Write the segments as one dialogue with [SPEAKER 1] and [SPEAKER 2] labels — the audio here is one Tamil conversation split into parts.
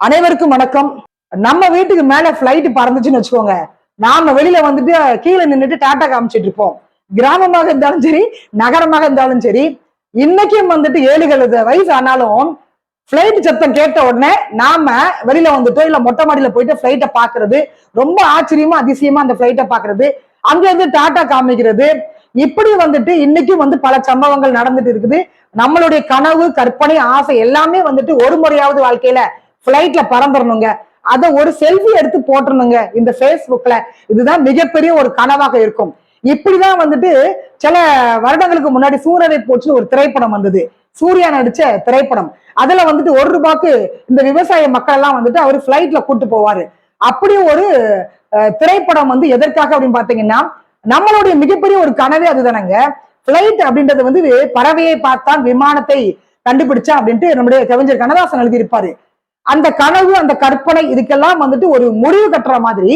[SPEAKER 1] அனைவருக்கும் வணக்கம். நம்ம வீட்டுக்கு மேல பிளைட் பறந்துச்சுன்னு வச்சுக்கோங்க. நாம வெளியில வந்துட்டு கீழே நின்றுட்டு டாட்டா காமிச்சிட்டு இருப்போம். கிராமமாக இருந்தாலும் சரி நகரமாக இருந்தாலும் சரி இன்னைக்கும் வந்துட்டு ஏழு எழுபது வயசு ஆனாலும் பிளைட் சத்தம் கேட்ட உடனே நாம வெளியில வந்துட்டோ இல்ல மொட்டை மாடியில போயிட்டு பிளைட்டை பாக்குறது ரொம்ப ஆச்சரியமா அதிசயமா அந்த பிளைட்டை பாக்குறது அங்க இருந்து டாட்டா காமிக்கிறது இப்படி வந்துட்டு இன்னைக்கும் வந்து பல சம்பவங்கள் நடந்துட்டு இருக்குது. நம்மளுடைய கனவு கற்பனை ஆசை எல்லாமே வந்துட்டு ஒரு முறையாவது வாழ்க்கையில பிளைட்ல பறந்துடணுங்க அதை ஒரு செல்ஃபி எடுத்து போட்டுருணுங்க இந்த ஃபேஸ்புக்ல இதுதான் மிகப்பெரிய ஒரு கனவாக இருக்கும். இப்படிதான் வந்துட்டு சில வருடங்களுக்கு முன்னாடி சூரரை போச்சு ஒரு திரைப்படம் வந்தது. சூர்யா நடிச்ச திரைப்படம். அதுல வந்துட்டு ஒரு ரூபாய்க்கு இந்த விவசாய மக்கள் எல்லாம் வந்துட்டு அவர் பிளைட்ல கூட்டு போவாரு. அப்படி ஒரு திரைப்படம் வந்து எதற்காக அப்படின்னு பாத்தீங்கன்னா நம்மளுடைய மிகப்பெரிய ஒரு கனவே அதுதானங்க. பிளைட் அப்படின்றது வந்து பறவையை பார்த்தான் விமானத்தை கண்டுபிடிச்சா அப்படின்ட்டு நம்முடைய கவிஞர் கண்ணதாசன் எழுதியிருப்பாரு. அந்த கனவு அந்த கற்பனை இதுக்கெல்லாம் வந்துட்டு ஒரு முடிவு கட்டுற மாதிரி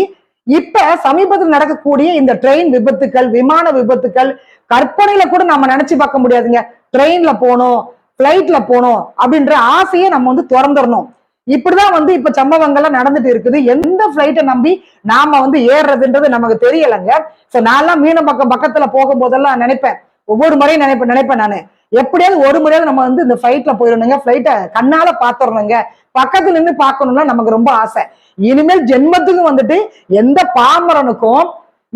[SPEAKER 1] இப்ப சமீபத்தில் நடக்கக்கூடிய இந்த ட்ரெயின் விபத்துக்கள் விமான விபத்துக்கள் கற்பனையில கூட நம்ம நினைச்சு பார்க்க முடியாதுங்க. ட்ரெயின்ல போகணும் பிளைட்ல போகணும் அப்படின்ற ஆசையை நம்ம வந்து திறந்துடணும் இப்படிதான் வந்து இப்ப சம்பவங்கள்லாம் நடந்துட்டு இருக்குது. எந்த பிளைட்டை நம்பி நாம வந்து ஏறுறதுன்றது நமக்கு தெரியலைங்க. சோ நான்லாம் மீன பக்கம் பக்கத்துல போகும்போதெல்லாம் நினைப்பேன். ஒவ்வொரு முறையும் நினைப்பேன் நினைப்பேன் நானு. எப்படியாவது ஒரு முறையாவது நம்ம வந்து இந்த ஃபிளைட்ல போயிடணுங்க ஃபிளைட்டை கண்ணால பாத்துடணுங்க பக்கத்துல நின்று பார்க்கணும்னா நமக்கு ரொம்ப ஆசை. இனிமேல் ஜென்மத்துக்கும் வந்துட்டு எந்த பாமரனுக்கும்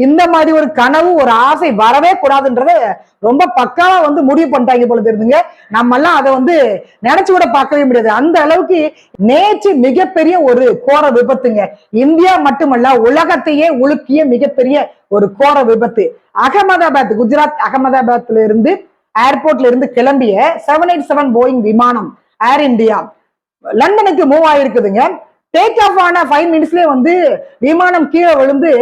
[SPEAKER 1] இந்த மாதிரி ஒரு கனவு ஒரு ஆசை வரவே கூடாதுன்றத ரொம்ப பக்காவா வந்து முடிவு பண்ணிட்டாங்க போல தெரியுதுங்க. நம்ம எல்லாம் அதை வந்து நினைச்சு கூட பார்க்கவே முடியாது. அந்த அளவுக்கு நேற்று மிகப்பெரிய ஒரு கோர விபத்துங்க. இந்தியா மட்டுமல்ல உலகத்தையே உலுக்கிய மிகப்பெரிய ஒரு கோர விபத்து. அகமதாபாத் குஜராத் அகமதாபாத்ல இருந்து ஏர்போர்ட்ல இருந்து கிளம்பிய செவன் எயிட் செவன் போயிங் விமானம் ஏர் இந்தியா லண்டனுக்கு மூவ் ஆயிருக்குதுங்க. டேக் ஆஃப் ஆன ஃபைவ் மினிட்ஸ்லயே வந்து விமானம் கீழே விழுந்து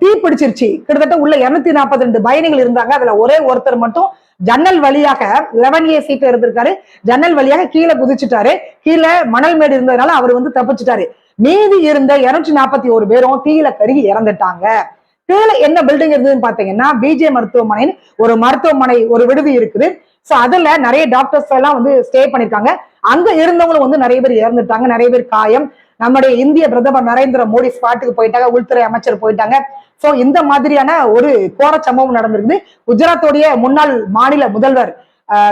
[SPEAKER 1] தீ பிடிச்சிருச்சு கிட்டத்தட்ட உள்ள இருநூத்தி நாற்பத்தி ரெண்டு பயணிகள் இருந்தாங்க. அதுல ஒரே ஒருத்தர் மட்டும் ஜன்னல் வழியாக லெவன் ஏ சீட்ல இருந்திருக்காரு. ஜன்னல் வழியாக கீழே குதிச்சுட்டாரு. கீழே மணல் மேடு இருந்ததுனால அவர் வந்து தப்பிச்சுட்டாரு. மீதி இருந்த இருநூற்றி நாற்பத்தி ஒரு பேரும் தீயில கருகி இறந்துட்டாங்க. கீழே என்ன பில்டிங் இருந்ததுன்னு பாத்தீங்கன்னா பிஜே மருத்துவமனைன்னு ஒரு மருத்துவமனை ஒரு விடுதி இருக்குது. சோ அதுல நிறைய டாக்டர்ஸ் எல்லாம் வந்து ஸ்டே பண்ணிருக்காங்க. அங்க இருந்தவங்களும் வந்து நிறைய பேர் இறந்துட்டாங்க நிறைய பேர் காயம். நம்முடைய இந்திய பிரதமர் நரேந்திர மோடி ஸ்பாட்டுக்கு போயிட்டாங்க உள்துறை அமைச்சர் போயிட்டாங்க. சோ இந்த மாதிரியான ஒரு கோர சம்பவம் நடந்திருக்குது. குஜராத்தோடைய முன்னாள் மாநில முதல்வர்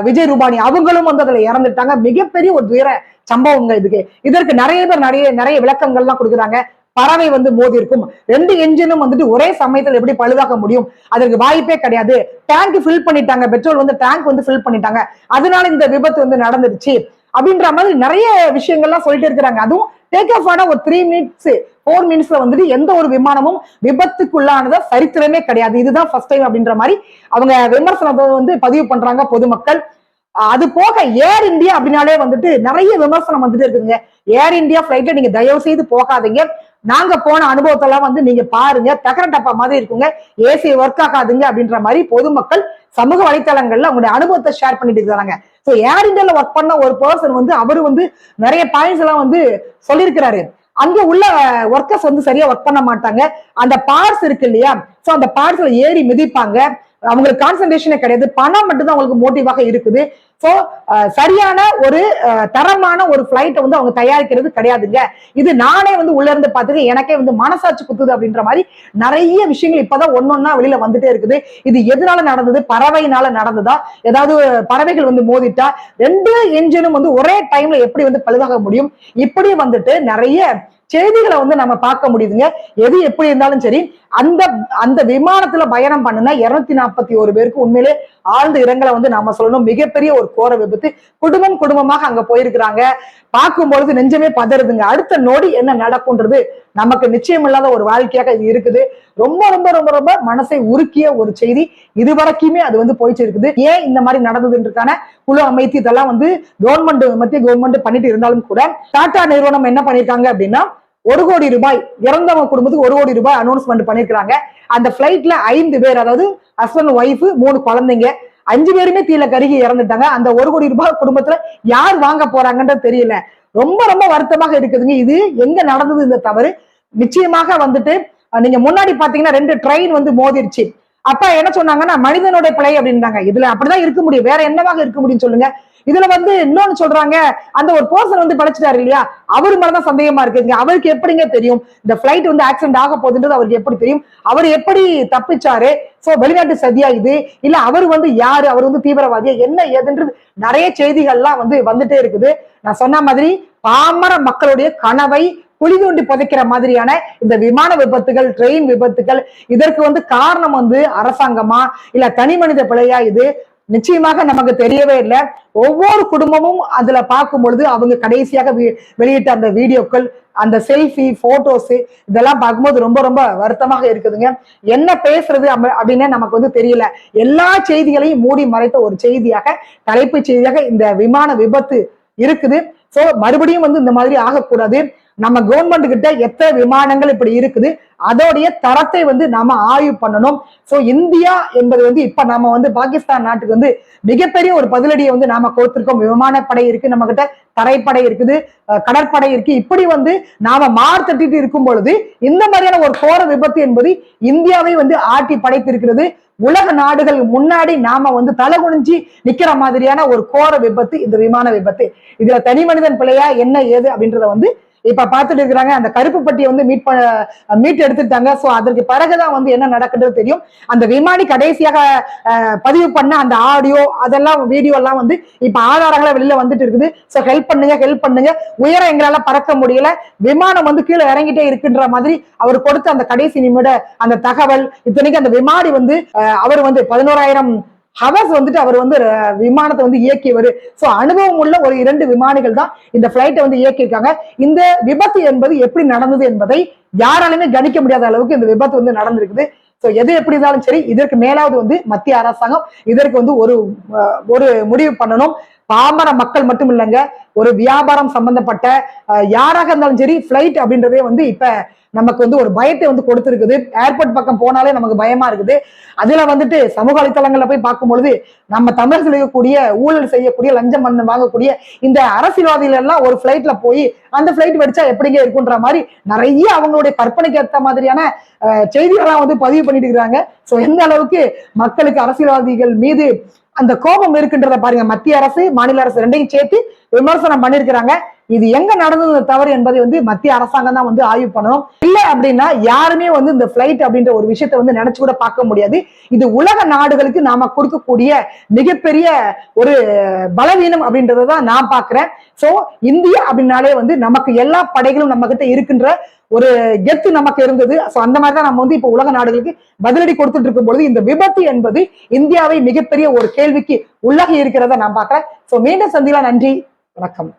[SPEAKER 1] விஜய் ரூபானி அவங்களும் வந்து அதுல இறந்துட்டாங்க. மிகப்பெரிய ஒரு துயர சம்பவங்க இதுக்கு. இதற்கு நிறைய பேர் நிறைய நிறைய விளக்கங்கள்லாம் கொடுக்குறாங்க. பறவை வந்து மோதி இருக்கும் ரெண்டு என்ஜினும் வந்துட்டு ஒரே சமயத்துல எப்படி பழுதாக்க முடியும்? அதற்கு வாய்ப்பே கிடையாது. டேங்க் ஃபில் பண்ணிட்டாங்க. பெட்ரோல் வந்து டேங்க் வந்து ஃபில் பண்ணிட்டாங்க. அதனால இந்த விபத்து வந்து நடந்துருச்சு அப்படின்ற மாதிரி நிறைய விஷயங்கள்லாம் சொல்லிட்டு இருக்கிறாங்க. அதுவும் டேக் ஆஃப் ஆன ஒரு த்ரீ மினிட்ஸ் ஃபோர் மினிட்ஸ்ல வந்துட்டு எந்த ஒரு விமானமும் விபத்துக்குள்ளானதா சரித்திரமே கிடையாது. இதுதான் ஃபர்ஸ்ட் டைம் அப்படின்ற மாதிரி அவங்க விமர்சனத்தை வந்து பதிவு பண்றாங்க பொதுமக்கள். அது போக ஏர் இந்தியா அப்படின்னாலே வந்துட்டு நிறைய விமர்சனம் வந்துட்டு இருக்குங்க ஏர் இந்தியா ஃபிளைட்ல நீங்க தயவு செய்து போகாதீங்க. நாங்க போன அனுபவத்தெல்லாம் வந்து நீங்க பாருங்க. தகர டப்பா மாதிரி இருக்குங்க. ஏசி ஒர்க் ஆகாதுங்க அப்படின்ற மாதிரி பொதுமக்கள் சமூக வலைத்தளங்கள்ல அவங்களுடைய அனுபவத்தை ஷேர் பண்ணிட்டு இருக்கிறாங்க. சோ ஏர் இந்தியாவில் ஒர்க் பண்ண ஒரு பர்சன் வந்து அவர் வந்து நிறைய பாயிண்ட்ஸ் எல்லாம் வந்து சொல்லியிருக்கிறாரு. அங்க உள்ள ஒர்க்கர்ஸ் வந்து சரியா ஒர்க் பண்ண மாட்டாங்க. அந்த பார்ட்ஸ் இருக்கு இல்லையா? சோ அந்த பார்ட்ஸ்ல ஏறி மிதிப்பாங்க. அவங்களுக்கு கான்சன்ட்ரேஷனே கிடையாது. பணம் மட்டும்தான் அவங்களுக்கு மோட்டிவாக இருக்குது. ஸோ சரியான ஒரு தரமான ஒரு ஃப்ளைட்டை வந்து அவங்க தயாரிக்கிறது கிடையாதுங்க. இது நானே வந்து உள்ள இருந்து பார்த்துட்டு எனக்கே வந்து மனசாட்சி குத்துது அப்படின்ற மாதிரி நிறைய விஷயங்கள் இப்பதான் ஒன்னொன்னா வெளியில வந்துட்டே இருக்குது. இது எதனால நடந்தது? பறவையினால நடந்ததா? ஏதாவது பறவைகள் வந்து மோதிட்டா? ரெண்டு என்ஜினும் வந்து ஒரே டைம்ல எப்படி வந்து பழுதாக முடியும்? இப்படி வந்துட்டு நிறைய செய்திகளை வந்து நம்ம பார்க்க முடியுதுங்க. எது எப்படி இருந்தாலும் சரி அந்த அந்த விமானத்துல பயணம் பண்ணுனா இருநூத்தி நாற்பத்தி ஒரு பேருக்கு உண்மையிலே ஆழ்ந்த இரங்கலை வந்து நாம சொல்லணும். மிகப்பெரிய ஒரு கோர விபத்து. குடும்பம் குடும்பமாக அங்க போயிருக்கிறாங்க. பார்க்கும்பொழுது நெஞ்சமே பதறுதுங்க. அடுத்த நொடி என்ன நடக்கும்ன்றது நமக்கு நிச்சயம் இல்லாத ஒரு வாழ்க்கையாக இது இருக்குது. ரொம்ப ரொம்ப ரொம்ப ரொம்ப மனசை உருக்கிய ஒரு செய்தி இது வரைக்குமே அது வந்து போயிட்டு இருக்குது. ஏன் இந்த மாதிரி நடந்ததுன்றதுக்கான குழு அமைத்து இதெல்லாம் வந்து கவர்மெண்ட் மத்திய கவர்மெண்ட் பண்ணிட்டு இருந்தாலும் கூட டாடா நிறுவனம் என்ன பண்ணிருக்காங்க அப்படின்னா ஒரு கோடி ரூபாய் இறந்தவங்க குடும்பத்துக்கு ஒரு கோடி ரூபாய் அனௌன்ஸ்மெண்ட் பண்ணிருக்காங்க அந்த பிளைட்ல ஐந்து பேர் அதாவது ஹஸ்பண்ட் ஒய்ஃப் மூணு குழந்தைங்க அஞ்சு பேருமே தீல கருகி இறந்துட்டாங்க. அந்த ஒரு கோடி ரூபாய் குடும்பத்துல யார் வாங்க போறாங்கன்றது தெரியல. ரொம்ப ரொம்ப வருத்தமாக இருக்குதுங்க. இது எங்க நடந்தது இந்த தவறு? நிச்சயமாக வந்துட்டு நீங்க முன்னாடி பாத்தீங்கன்னா ரெண்டு ட்ரெயின் வந்து மோதிருச்சு. அப்ப என்ன சொன்னாங்கன்னா மனிதனுடைய பிழை அப்படின்றாங்க. இதுல அப்படிதான் இருக்க முடியும். வேற என்னவாக இருக்க முடியும் சொல்லுங்க. இதுல வந்து இன்னொன்னு சொல்றாங்க. அந்த ஒரு பர்சன் வந்து படைச்சிட்டாரு இல்லையா? அவரு மேலதான் சந்தேகமா இருக்குங்க அவருக்கு எப்படிங்க தெரியும்? இந்த பிளைட் வந்து ஆக்சிடென்ட் ஆக போகுதுன்றது அவருக்கு எப்படி தெரியும்? அவர் எப்படி தப்பிச்சாரு? சோ வெளிநாட்டு சதியா இது? இல்ல அவர் வந்து யாரு? அவர் வந்து தீவிரவாதியா? என்ன ஏதுன்றது நிறைய செய்திகள்லாம் வந்து வந்துட்டே இருக்குது. நான் சொன்ன மாதிரி பாமர மக்களுடைய கனவை குழி தோண்டி புதைக்கிற மாதிரியான இந்த விமான விபத்துகள் ட்ரெயின் விபத்துகள் இதற்கு வந்து காரணம் வந்து அரசாங்கமா? இல்ல தனி மனித பிழையா இது? நிச்சயமாக நமக்கு தெரியவே இல்லை. ஒவ்வொரு குடும்பமும் அதுல பார்க்கும் பொழுது அவங்க கடைசியாக வெளியிட்ட அந்த வீடியோக்கள் அந்த செல்ஃபி போட்டோஸ் இதெல்லாம் பார்க்கும்போது ரொம்ப ரொம்ப வருத்தமாக இருக்குதுங்க. என்ன பேசுறது அப்படின்னு நமக்கு வந்து தெரியல. எல்லா செய்திகளையும் மூடி மறைத்த ஒரு செய்தியாக தலைப்பு செய்தியாக இந்த விமான விபத்து இருக்குது. சோ மறுபடியும் வந்து இந்த மாதிரி ஆகக்கூடாது. நம்ம கவர்மெண்ட் கிட்ட எத்தனை விமானங்கள் இப்படி இருக்குது அதோடைய தரத்தை வந்து நாம ஆய்வு பண்ணணும். சோ இந்தியா என்பது வந்து இப்ப நாம வந்து பாகிஸ்தான் நாட்டுக்கு வந்து மிகப்பெரிய ஒரு பதிலடியை வந்து நாம கொடுத்திருக்கோம். விமானப்படை இருக்கு நம்ம கிட்ட தரைப்படை இருக்குது கடற்படை இருக்கு. இப்படி வந்து நாம மார் தட்டிட்டு இருக்கும் பொழுது இந்த மாதிரியான ஒரு கோர விபத்து என்பது இந்தியாவை வந்து ஆட்டி படைத்திருக்கிறது. உலக நாடுகள் முன்னாடி நாம வந்து தலகுனிஞ்சு நிக்கிற மாதிரியான ஒரு கோர விபத்து இந்த விமான விபத்து. இதுல தனி மனிதன் பிழையா என்ன ஏது அப்படின்றத வந்து இப்ப பார்த்துட்டு இருக்கிறாங்க அந்த கருப்பு பட்டியை வந்து மீட் பண்ண மீட் எடுத்துட்டாங்க சோ அதற்கு பிறகுதான் வந்து என்ன நடக்குன்றது தெரியும். அந்த விமானி கடைசியாக பதிவு பண்ண அந்த ஆடியோ அதெல்லாம் வீடியோ எல்லாம் வந்து இப்ப ஆதாரங்களா வெளியில வந்துட்டு இருக்குது. சோ ஹெல்ப் பண்ணுங்க ஹெல்ப் பண்ணுங்க. உயரம் எங்களால பறக்க முடியல. விமானம் வந்து கீழே இறங்கிட்டே இருக்குன்ற மாதிரி அவர் கொடுத்த அந்த கடைசி நிமிட அந்த தகவல். இத்தனைக்கு அந்த விமானி வந்து அவர் வந்து பதினோராயிரம் ஹவர்ஸ் வந்துட்டு அவர் வந்து விமானத்தை வந்து இயக்கியவர். ஸோ அனுபவம் உள்ள ஒரு இரண்டு விமானிகள் தான் இந்த ஃப்ளைட்டை வந்து இயக்கியிருக்காங்க. இந்த விபத்து என்பது எப்படி நடந்தது என்பதை யாராலுமே கணிக்க முடியாத அளவுக்கு இந்த விபத்து வந்து நடந்திருக்குது. சோ எது எப்படி இருந்தாலும் சரி இதற்கு மேலாவது வந்து மத்திய அரசாங்கம் இதற்கு வந்து ஒரு ஒரு முடிவு பண்ணணும். பாமர மக்கள் மட்டும் இல்லைங்க ஒரு வியாபாரம் சம்பந்தப்பட்ட யாராக இருந்தாலும் சரி ஃபிளைட் அப்படின்றதே வந்து இப்ப நமக்கு வந்து ஒரு பயத்தை வந்து கொடுத்துருக்குது. ஏர்போர்ட் பக்கம் போனாலே நமக்கு பயமா இருக்குது. அதுல வந்துட்டு சமூக வலைத்தளங்கள்ல போய் பார்க்கும் பொழுது நம்ம தமிழர்கள் இருக்கக்கூடிய ஊழல் செய்யக்கூடிய லஞ்சம் மண்ணு வாங்கக்கூடிய இந்த அரசியல்வாதிகள் எல்லாம் ஒரு ஃபிளைட்ல போய் அந்த ஃபிளைட் வெடிச்சா எப்படிங்க இருக்குன்ற மாதிரி நிறைய அவங்களுடைய கற்பனைக்கு ஏற்ற மாதிரியான செய்திகள்லாம் வந்து பதிவு பண்ணிட்டு இருக்கிறாங்க. ஸோ எந்த அளவுக்கு மக்களுக்கு அரசியல்வாதிகள் மீது அந்த கோபம் இருக்குன்றத பாருங்க மத்திய அரசு மாநில அரசு ரெண்டையும் சேர்த்து விமர்சனம் பண்ணிருக்கிறாங்க இது எங்க நடந்தது தவறு என்பதை வந்து மத்திய அரசாங்கம் தான் வந்து ஆய்வு பண்ணணும். இல்ல அப்படின்னா யாருமே வந்து இந்த பிளைட் அப்படின்ற ஒரு விஷயத்தை வந்து நினைச்சு கூட பார்க்க முடியாது. இது உலக நாடுகளுக்கு நாம கொடுக்கக்கூடிய மிகப்பெரிய ஒரு பலவீனம் அப்படின்றததான் நான் பாக்குறேன் சோ இந்தியா அப்படின்னாலே வந்து நமக்கு எல்லா படைகளும் நம்ம கிட்ட இருக்கின்ற ஒரு கெத்து நமக்கு இருந்தது. சோ அந்த மாதிரி தான் நம்ம வந்து இப்ப உலக நாடுகளுக்கு பதிலடி கொடுத்துட்டு இருக்கும் பொழுது இந்த விபத்து என்பது இந்தியாவை மிகப்பெரிய ஒரு கேள்விக்கு உள்ளாகி இருக்கிறத நான் பாக்குறேன் சோ மீண்டும் சந்திலாம் நன்றி. வணக்கம்.